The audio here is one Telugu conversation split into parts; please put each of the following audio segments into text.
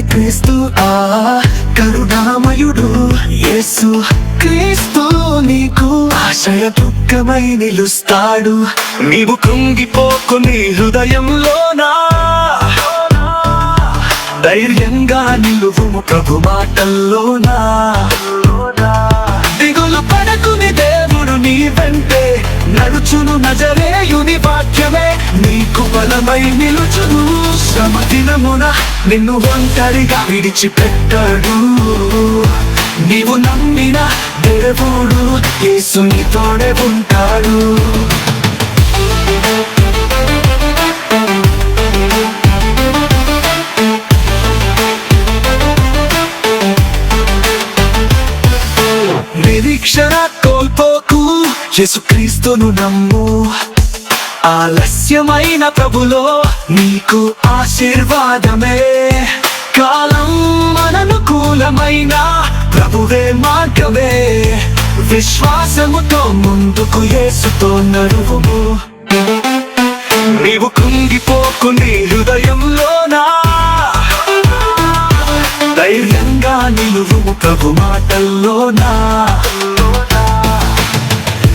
క్రీస్తు ఆ కరుణామయుడు యేసు క్రీస్తు నీకు ఆశయ దుఃఖమై నిలుస్తాడు. నీవు కృంగిపోకు నీ హృదయంలోనా? ధైర్యంగా నిలువుము ప్రభు మాటల్లోనా? దిగులు పడకుని దేవుడు నీ వెంటే. నీకు నిలుచును. శ్రమ దినమున నిన్ను ఒంటరిగా విడిచిపెట్టాడు. నీవు నమ్మిన దేవుడు యేసుని తోడే ఉంటాడు. నిరీక్షణ కోల్పోకు. యేసుక్రీస్తును నమ్ము. ఆలస్యమైన ప్రభులో నీకు ఆశీర్వాదమే. కాలం మననుకూలమైన ప్రభువే మార్గమే. విశ్వాసముతో ముందుకు ఏసుతో నడువుము. నీవు కుంగిపోకు నీ హృదయంలోనా? ధైర్యంగా నిలువు ప్రభు మాటల్లోనా?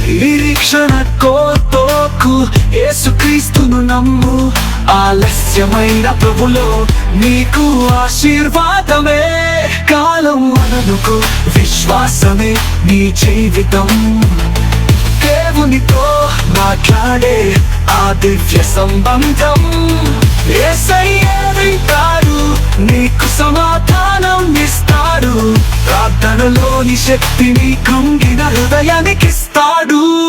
నిరీక్షణ కోల్పోకు ఏసుక్రీస్తును నమ్ము. ఆలస్యమైన ప్రభులో నీకు ఆశీర్వాదమే. కాలం అననుకు విశ్వాసమే నీ జీవితం. దేవునితో మాట్లాడే ఆ దివ్య సంబంధం. యేసయ్యే నీకు సమాధానం ఇస్తాడు. ప్రార్థనలోని శక్తిని కృంగిన హృదయానికిస్తాడు.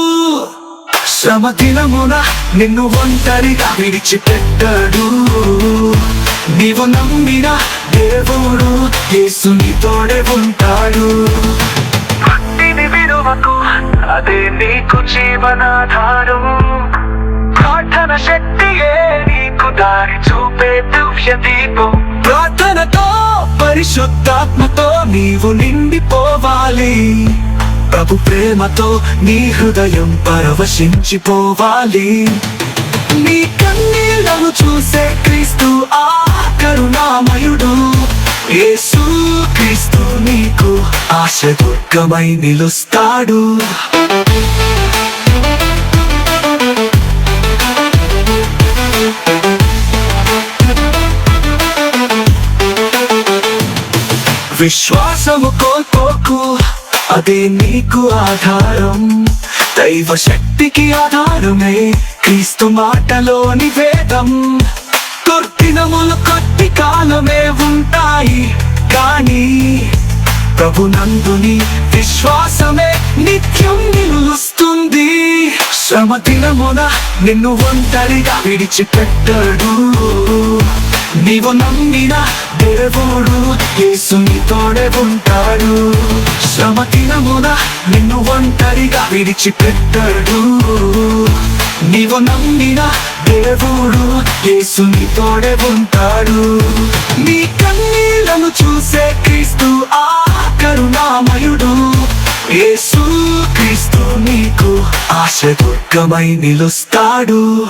శ్రమ దినమున నిన్ను ఒంటరిగా విడిచిపెట్టాడు. నీవు నమ్మిన దేవుడు యేసుని తోడే ఉంటాడు. భక్తిని విలువకు అదే నీకు జీవనాధారం. ప్రార్థన శక్తియే నీకు దారి చూపే దివ్య దీపం. ప్రార్థనతో పరిశుద్ధాత్మతో నీవు నిండిపోవాలి. ప్రభు ప్రేమతో నీ హృదయం పరవశించిపోవాలి. నీ కన్నీళ్ళను చూసే క్రీస్తు ఆ కరుణామయుడు. యేసు క్రీస్తు నీకు ఆశ దుర్గమై నిలుస్తాడు. విశ్వాసము కోల్పోకు అదే నీకు ఆధారం. దైవ శక్తికి ఆధారమే క్రీస్తు మాటలోని వేదం. దుర్దినములు కొద్ది కాలమే ఉంటాయి. కానీ ప్రభు నందుని విశ్వాసమే నిత్యం నిలుస్తుంది. శ్రమ దినమున నిన్ను ఒంటరిగా విడిచిపెట్టడు. నీవు నమ్మిన దేవుడు యేసుని తోడే ఉంటాడు. శ్రమ దినమున నిన్ను ఒంటరిగా విడిచిపెట్టాడు. నీవు నమ్మిన దేవుడు యేసుని తోడే ఉంటాడు. నీ కన్నీళ్ళను చూసే క్రీస్తు ఆ కరుణామయుడు. యేసు క్రీస్తు నీకు ఆశ దుర్గమై నిలుస్తాడు.